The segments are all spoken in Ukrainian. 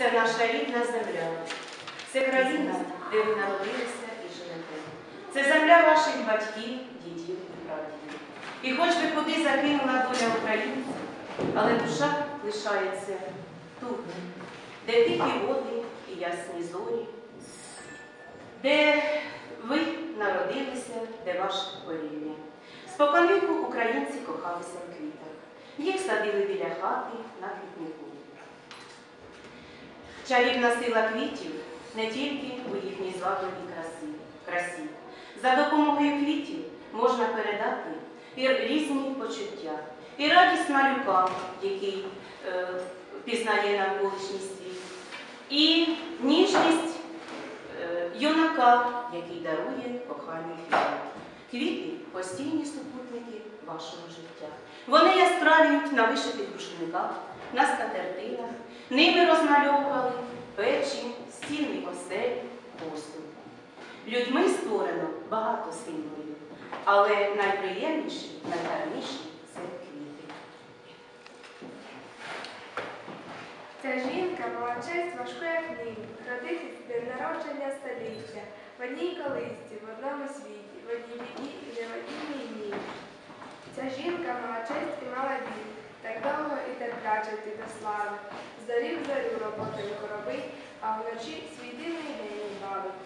це наша рідна земля. Це країна, де ви народилися і живете. Це земля ваших батьків, дідів і прадідів. І хоч ви куди закинула доля українців, але душа лишається тут, де тихі води і ясні зорі, де ви народилися, де ваше коріння. Споконвіку українці кохалися в квітах. Їх садили біля хати на квітнику. Чарівна сила квітів не тільки у їхній звабливій красі, красі. За допомогою квітів можна передати і різні почуття, і радість малюка, який е, пізнає навколишній світ, і ніжність е, юнака, який дарує коханню квіти. Квіти постійні супутники вашого життя. Вони яскравіють на вишитих рушниках, на скатертинах, ними розмальовували печі, стіни осель, посуд. Людьми створено багато символів, але найприємніші, найгарніші це квіти. Ця жінка мала честь важку як хліб, родитись день народження століття, в одній колисці, в одному світі, в одній біді і не в одній війні. Ця жінка мала честь і мала біль, так довго і терпляче йти до слави. Зорів зорю роботою робить, а вночі свій дивний день бавить.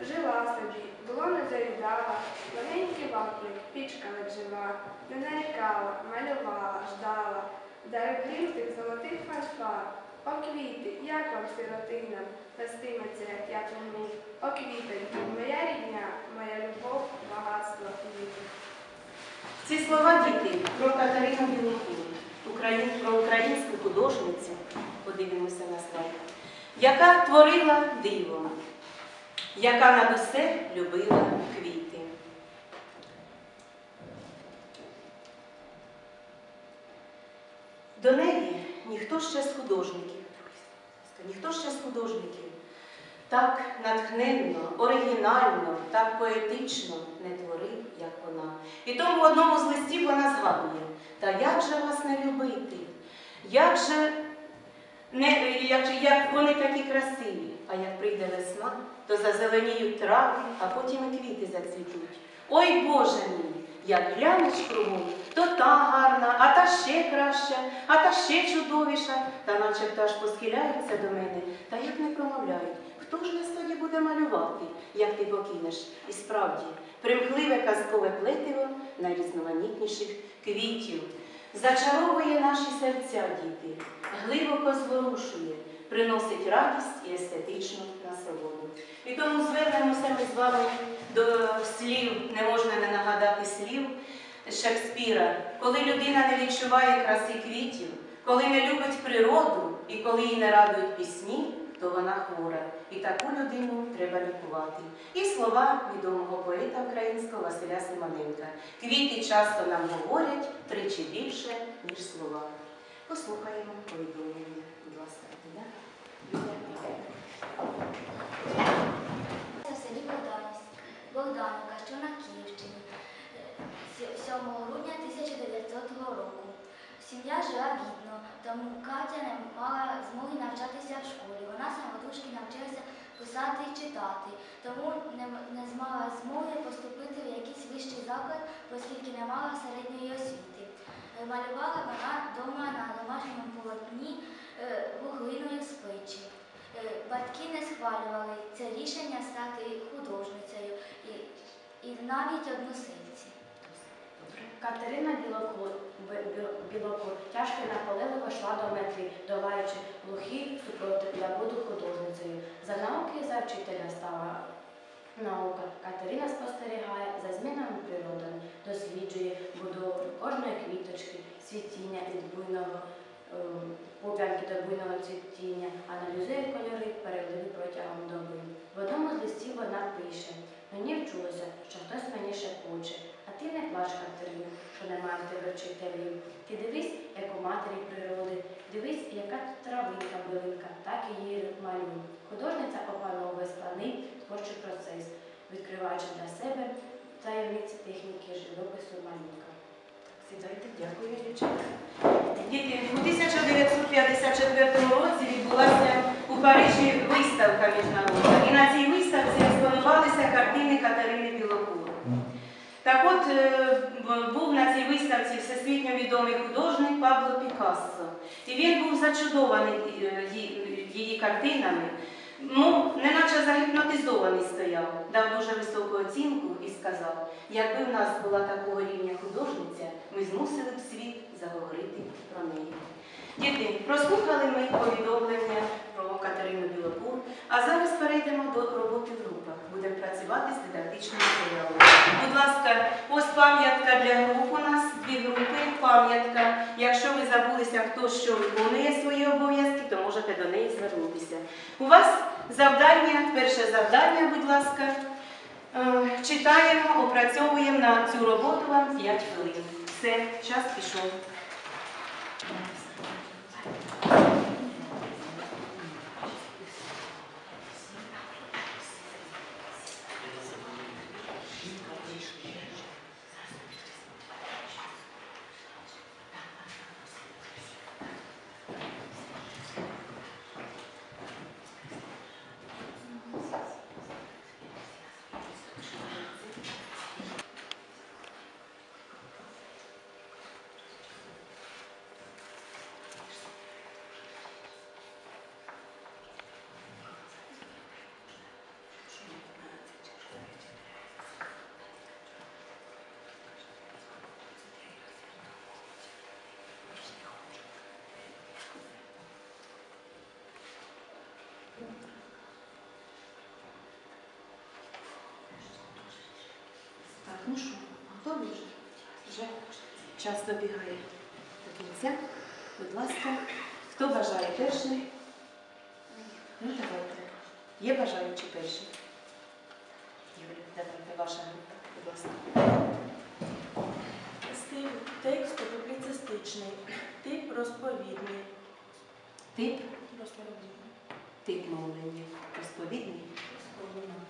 Жила собі, було не доїдала, маленький ваплик, пічка не не нарікала, малювала, ждала, дарив тих золотих фанфар. О квіти, як вам сиротина, Пестиметься, як я тому. О квітоньки, моя рідня, моя любов, багатство і віки. Ці слова діти про Катерину Білоку, Україн, про українську художницю, подивимося на слайд, яка творила диво, яка над усе любила квіти. До неї ніхто ще з художників, ніхто ще з художників так натхненно, оригінально, так поетично не творив, як вона. І тому в одному з листів вона згадує, та як же вас не любити? Як же не, як, як вони такі красиві, а як прийде весна, то зазеленіють трави, а потім і квіти зацвітуть. Ой Боже мій, як глянеш кругом, то та гарна, а та ще краща, а та ще чудовіша, та начебто аж посхиляються до мене, та як не промовляють. Хто ж нас тоді буде малювати, як ти покинеш? І справді, примхливе казкове плетиво найрізноманітніших квітів. Зачаровує наші серця, діти, глибоко зворушує, приносить радість і естетичну насолоду. І тому звернемося ми з вами до слів, не можна не нагадати слів Шекспіра, коли людина не відчуває краси квітів, коли не любить природу і коли її не радують пісні, то вона хвора. І таку людину треба лікувати. І слова відомого поета українського Василя Симоненка. Квіти часто нам говорять тричі більше, ніж слова. Послухаємо повідомлення, будь ласка, в селі Богданівськ, Богданівка, що на Київщині, 7 грудня 1900 року. Сім'я жила бідно, тому Катя не мала змоги навчатися в школі. Вона самотужки навчилася писати і читати, тому не, не змала змоги поступити в якийсь вищий заклад, оскільки не мала середньої освіти. Е, Малювала вона вдома на домашньому полотні е, вуглиною з печі. Е, Батьки не схвалювали це рішення стати художницею і, і навіть односельці. Катерина Білокур, тяжко і наполегливо йшла до метри, долаючи глухі супротив для буду художницею. За науки за вчителя стала наука. Катерина спостерігає за змінами природи, досліджує будову кожної квіточки, світіння від буйного ем, поп'янки до буйного цвітіння, аналізує кольори, переливи протягом доби. В одному з листів вона пише: мені вчулося, що хтось мені шепоче. Ти не плач, Катерину, що немає в тебе вчителів. Ти дивись, як у матері природи, дивись, яка травинка билинка, так і її малюй. Художниця опановує складний творчий процес, відкриваючи для себе таємниці техніки живопису малюнка. Сідайте, дякую, дівчата. Діти, у 1954 році відбулася у Парижі виставка міжнародна. І на цій виставці експонувалися картини Катерини Білокур. Так от е, був на цій виставці всесвітньо відомий художник Пабло Пікассо. І він був зачудований е, її картинами. Ну, неначе загіпнотизований стояв, дав дуже високу оцінку і сказав, якби в нас була такого рівня художниця, ми змусили б світ заговорити про неї. Діти, прослухали ми повідомлення про Катерину Білокур, а зараз перейдемо до роботи в групах. Будемо працювати з дидактичним матеріалом. Будь ласка, ось пам'ятка для груп у нас, дві групи, пам'ятка. Якщо ви забулися, хто що виконує свої обов'язки, то можете до неї звернутися. У вас завдання, перше завдання, будь ласка. Е, Читаємо, опрацьовуємо на цю роботу вам 5 хвилин. Все, час пішов. Так, ну що, готові вже? Вже час добігає до кінця. Будь ласка, хто бажає перший? Ну, давайте. Є бажаючі перші? Юлія, давайте ваша група, будь ласка. Стиль тексту публіцистичний, тип розповідний. Тип, Розповідний. тип мовлення. Розповідний.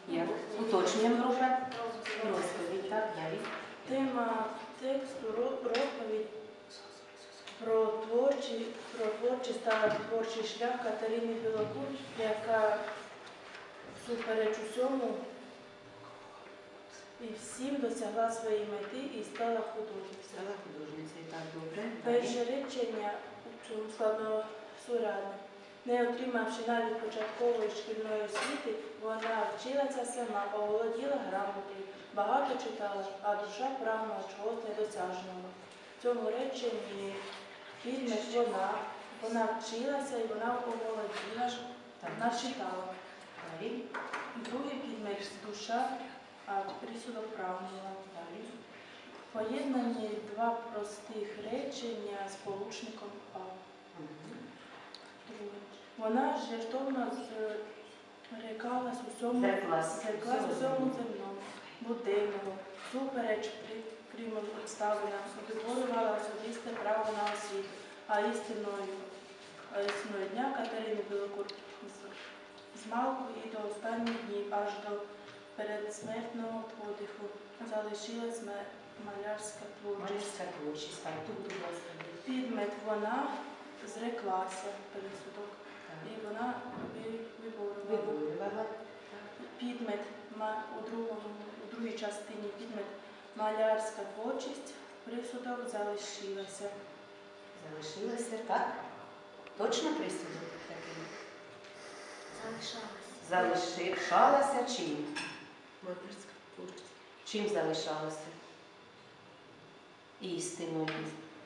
Як? Уточнюємо група. Розповідь, так, від. Тема тексту розповідь про творчий, про творчість та творчий шлях Катерини Білокур, яка супереч усьому і всім досягла своєї мети і стала художницею. Стала художницею, так, добре. Перше речення у цьому складносурядне. Не отримавши навіть початкової шкільної освіти, вона вчилася сама, оволоділа грамотою, багато читала, а душа прагнула чогось недосяжного. В цьому реченні підмет вона, вона вчилася і вона оволоділа, вона читала. Далі. Другий підмет душа, а присудок прагнула. Далі. Поєднані два простих речення з получником А. Друге. Вона жертовно зреклась усьому земному, буденному, супереч прикрімим обставинам, виборювала особисте право на освіту, а істиною, істиною дня Катерини Білокур з, малку і до останніх днів, аж до передсмертного подиху, залишилась малярська творчість. Творчість. Підмет вона зреклася пересудок, і вона ви- виборювала. Підмет у, другому, другій частині підмет малярська творчість, присудок залишилася. Залишилася, так? Точно присудок такий? Залишалась. Залишалася чим? Чим залишалася? Істиною.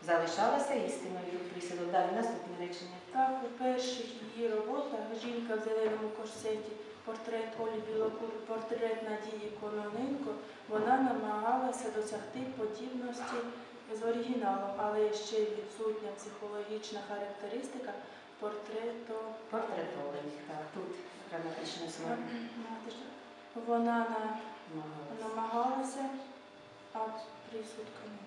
Залишалася істиною присудок. Далі наступне речення. Так, у перших її роботах жінка в зеленому корсеті, портрет Олі Білокур, портрет Надії Кононенко, вона намагалася досягти подібності з оригіналом, але ще й відсутня психологічна характеристика портрету Портретованих. Так, тут граматичне слово. Вона на, Намагалася. а присудка ні.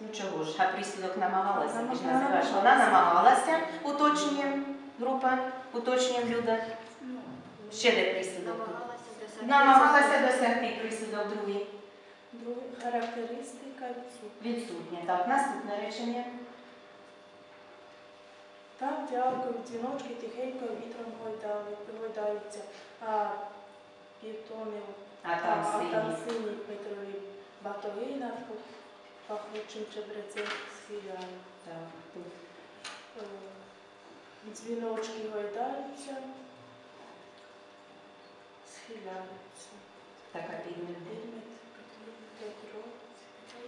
Ну чого ж, а присудок намагалася, ти ж називаєш. Вона намагалася, уточнюємо група, уточнюємо Люда. Ще де присудок? намагалася досягти. Намагалася досягти присудок другий. Характеристика відсутня. Відсутнє. Так, наступне речення. Там тявкають дзвіночки, тихенько вітром гойдали- гойдаються, а півтони А там сині. Петрові батоги над пахучим чебрецем. Так, тут. Е, Дзвіночки гойдаються, схиляються. Така підмет.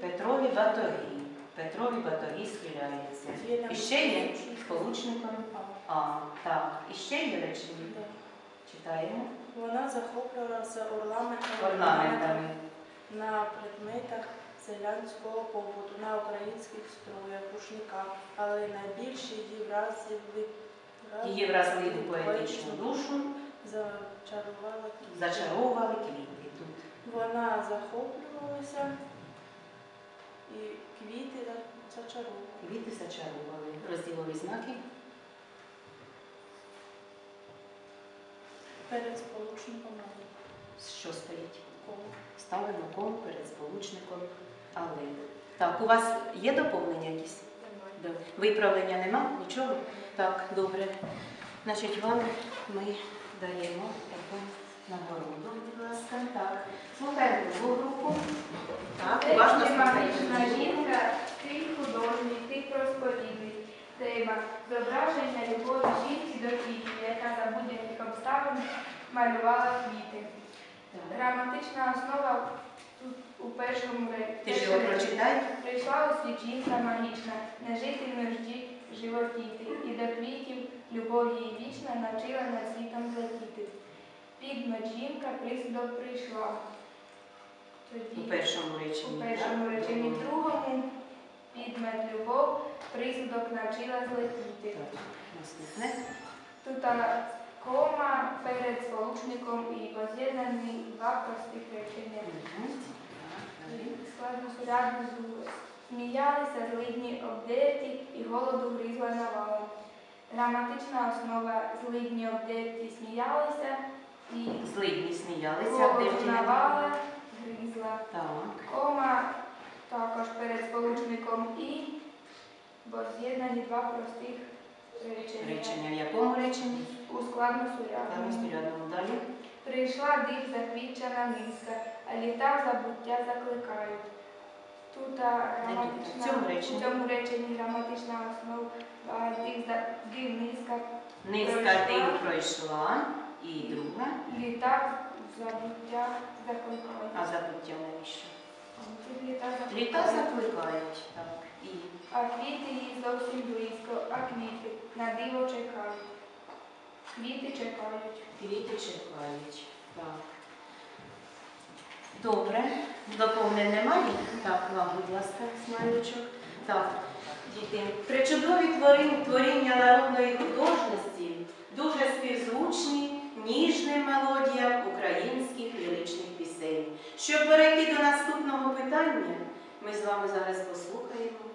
Петрові батоги. Петрові батоги схиляються. І ще є сполучником. А, так. І ще є речення. Читаємо. Вона захоплювалася орнаментами Орнаментами. на предметах селянського побуту, на українських строях, рушниках, але найбільше її вразили Її поетичну душу зачарувала квіти. зачаровували квіти тут. Вона захоплювалася і квіти за- зачаровували. Квіти зачаровували. Розділові знаки. Перед сполучником Що стоїть? кому. Ставимо ком перед сполучником але. Так, у вас є доповнення якісь? Да. Виправлення нема? Нічого? Так, добре. Значить, вам ми даємо таку нагороду, будь ласка. Так. Слухаємо другу групу. Так, уважно слухаємо. жінка, ти художник, ти розповідник. Тема зображення любові жінки до квітів, яка за будь-яких обставин малювала квіти. Граматична основа тут у першому Ти ж його прочитай. Прийшла у світ жінка магічна, не жити в нужді животіти, і до квітів любов її вічна навчила над світом злетіти. Підмет жінка присудок прийшла. У Тоді першому у реченні. першому так? реченні, другому підмет любов, присудок навчила злетіти. Так. Тут кома перед сполучником і поз'єднані два простих речення. Складно сурядно зуби. Сміялися злидні обдерті і голоду гризла навалом. Граматична основа злидні обдерті сміялися і Злидні сміялися, голоду обдерті навала гризла. Так. Кома також перед сполучником і, бо з'єднані два простих речення. Речення в якому реченні? У складно Там сурядному. далі. Прийшла див заквітчана низка, а літа забуття закликають. Тут граматична, в цьому реченні. у цьому реченні граматична основа див, низка, Низка Пройшла. пройшла. І друга. літа забуття закликають. А забуття навіщо? Тут літа Літа закликають. закликають. Так. І А квіти їй зовсім близько, а квіти на диво чекають. Квіти чекають. квіти чекають. Так. Добре. Доповнень немає? Так, вам, будь ласка, смайлючок. Так, діти. Причудові творіння народної художності дуже співзвучні ніжним мелодіям українських ліричних пісень. Щоб перейти до наступного питання, ми з вами зараз послухаємо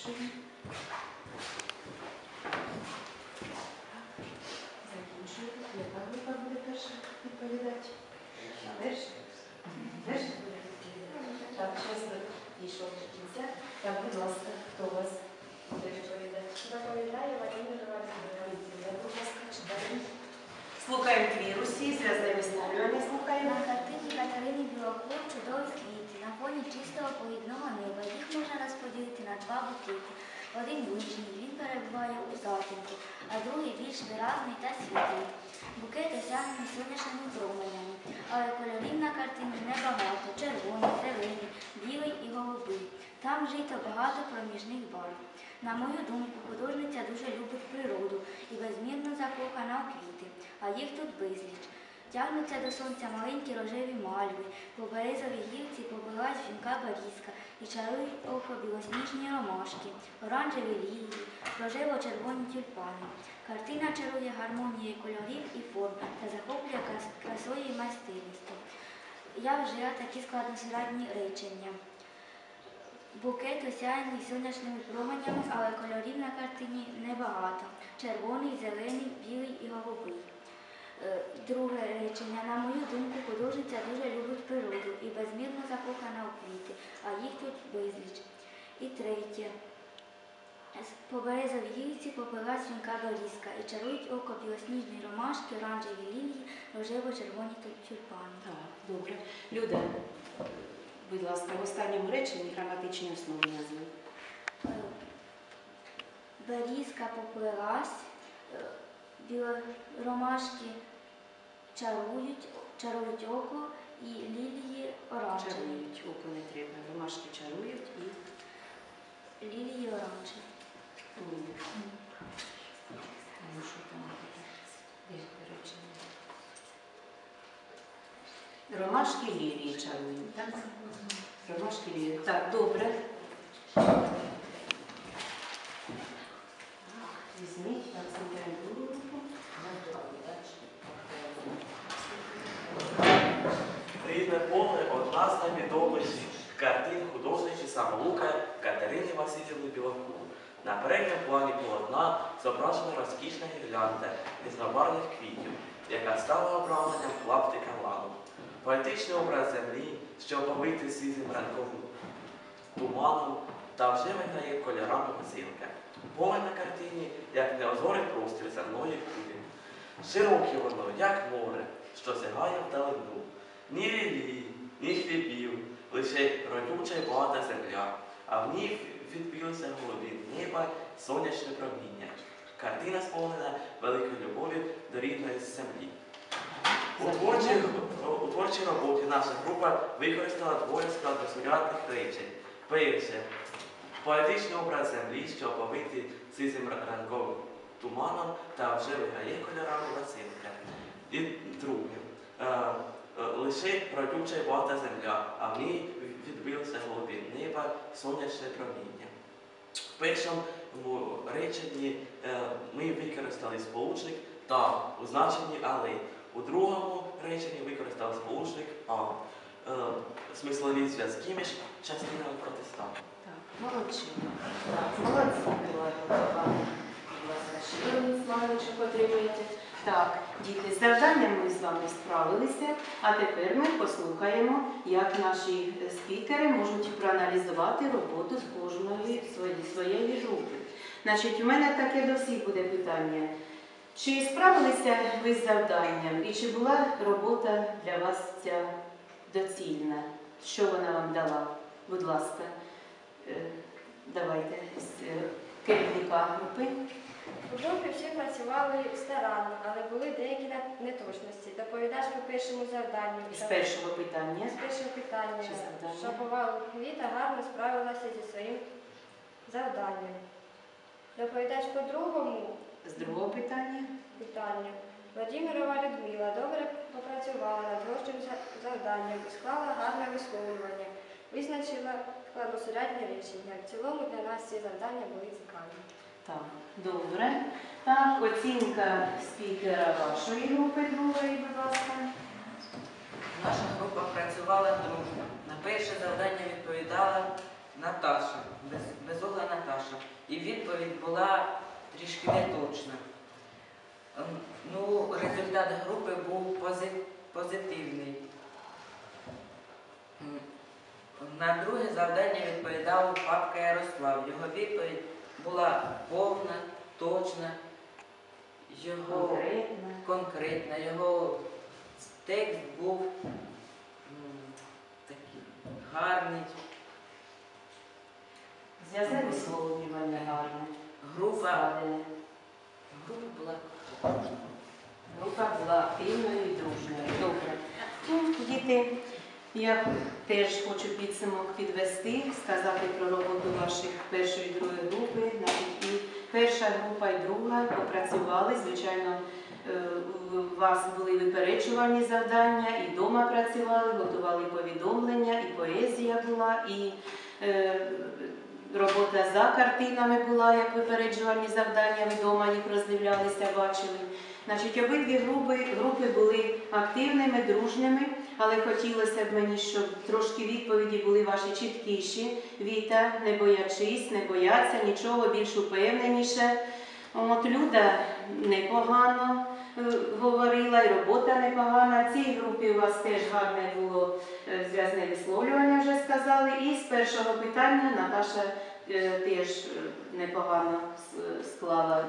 Закінчуємо. Закінчуємо. Яка група буде перша відповідати? Перша? Перша буде відповідати? Так, час дійшов до кінця. Так, будь ласка, хто у вас буде відповідати? Доповідає Вадим Іванович. Будь ласка, читаємо. Слухаємо твір усі, зв'язані ставлення слухаємо. На картині Катерини Білокур чудові квіти. На фоні чистого повідного неба. Їх можна розподілити на два букети. Один ближній, він перебуває у затінку, а другий більш виразний та світлий. Букет осягнений сонячними променями, але кольорів на картині небагато. Червоний, зелений, білий і голубий. Там жито багато проміжних барв. На мою думку, художниця дуже любить природу і безмірно закохана у квіти, а їх тут безліч. Тягнуться до сонця маленькі рожеві мальви, по березовій гілці побилась жінка барізка і чарують око білосніжні ромашки, оранжеві лілії, рожево-червоні тюльпани. Картина чарує гармонією кольорів і форм та захоплює крас- красою і майстерністю. Я вжила такі складносередні речення. Букет осяяний сонячними променями, але кольорів на картині небагато. Червоний, зелений, білий і голубий. Е, Друге речення. На мою думку, художниця дуже любить природу і безмірно закохана у квіти, а їх тут безліч. І третє. По березовій гілці попилась жінка берізка і чарують око білосніжні ромашки, оранжеві лілії, рожево-червоні тюльпани. Так, добре. Люда, будь ласка, в останньому реченні граматичні основи назви. Берізка поплилась, е, біло- ромашки чарують, чарують око і лілії оранжеві. Чарують, око не треба. Ромашки чарують і Лілії оранжеві. там? Ромашки лілії чарують, так? Ромашки лілії. Так, добре. На передньому плані полотна зображена розкішна гірлянда із наварних квітів, яка стала обрамленням клаптика ладу. Поетичний образ землі, що оповитий світлим ранковим туманом та вже виграє кольорами веселка. Поле на картині, як неозорий простір земної кулі. Широке воно, як море, що сягає вдалину. Ні лілії, ні хлібів, лише родюча й багата земля, а в ній відбилося голубі неба, сонячне проміння. Картина сповнена великою любов'ю до рідної землі. У творчій, роботі наша група використала двоє складносурядних речень. Перше, поетичний образ землі, що оповитий сизим ранковим туманом та вже виграє кольорами Василька. І друге, е, е, лише родюча й багата земля, а в ній відбилося голубі неба, сонячне проміння. В першому реченні е, ми використали сполучник та у значенні але. У другому реченні використали сполучник а. Е, Смислові зв'язки між частинами протистану. Так, молодці. Так, молодці, Миколаївна. Будь ласка, ще один слайдичок отримуєте. Так, діти, з завданням ми з вами справилися, а тепер ми послухаємо, як наші спікери можуть проаналізувати роботу з кожної своєї, своєї групи. Значить, у мене таке до всіх буде питання. Чи справилися ви з завданням і чи була робота для вас ця доцільна? Що вона вам дала? Будь ласка. Е, Давайте з е, керівника групи. У групі всі працювали старанно, але були деякі неточності. Доповідач по першому завданню. З першого питання. з першого питання, Чи завдання? що бувало Віта гарно справилася зі своїм завданням. Доповідач по другому З другого питання. питанню. Владимирова Людмила добре попрацювала над творчим завданням склала гарне висловлювання, визначила складносурядні речення. В цілому для нас ці завдання були цікаві. Так, добре. Так, оцінка спікера вашої групи другої, будь ласка. Наша група працювала дружно. На перше завдання відповідала Наташа, без, безугла Наташа. І відповідь була трішки неточна. Ем, Ну, результат групи був позитивний. На друге завдання відповідав Папка Ярослав. Його відповідь була повна, точна, його Конкретно. конкретна, його текст був м, такий гарний. Зв'язне висловлювання гарне. Група, Складене. група була Група була активною і дружною. Добре. Ну, діти, я теж хочу підсумок підвести, сказати про роботу ваших першої і другої групи. Значить, і перша група і друга попрацювали. Звичайно, е, у вас були випереджувальні завдання, і вдома працювали, готували повідомлення, і поезія була, і е, робота за картинами була, як випереджувальні завдання. Ви вдома їх роздивлялися, бачили. Значить, обидві групи, групи були активними, дружними, але хотілося б мені, щоб трошки відповіді були ваші чіткіші. Віта, не боячись, не бояться, нічого більш упевненіше. От Люда непогано е, говорила, і робота непогана. В цій групі у вас теж гарне було е, зв'язне висловлювання, вже сказали. І з першого питання Наташа теж е, непогано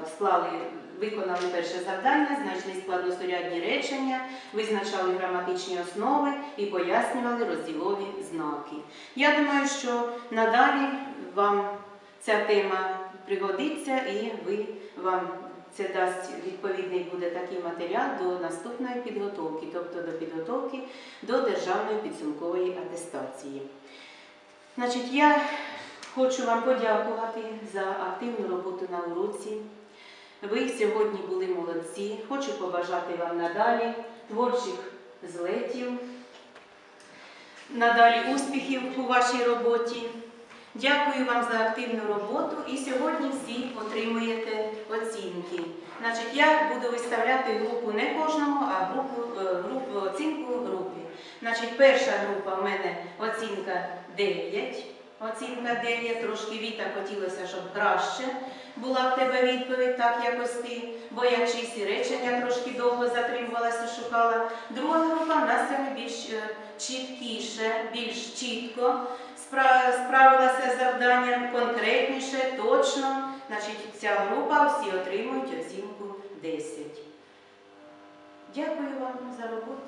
склали, виконали перше завдання, знайшли складносурядні речення, визначали граматичні основи і пояснювали розділові знаки. Я думаю, що надалі вам ця тема пригодиться і вам це дасть відповідний буде такий матеріал до наступної підготовки, тобто до підготовки до державної підсумкової атестації. Значить, я хочу вам подякувати за активну роботу на уроці. Ви сьогодні були молодці. Хочу побажати вам надалі творчих злетів, надалі успіхів у вашій роботі. Дякую вам за активну роботу і сьогодні всі отримуєте оцінки. Значить, я буду виставляти групу не кожному, а групу, е, групу оцінку групі. Значить, перша група в мене оцінка 9. Оцінка 9, трошки віта хотілося, щоб краще була в тебе відповідь, так якось ти, боячись і речення трошки довго затримувалася, шукала. Друга група в нас сьогодні більш е, чіткіше, більш чітко справилася з завданням конкретніше, точно. Значить, ця група всі отримують оцінку 10. Дякую вам за роботу.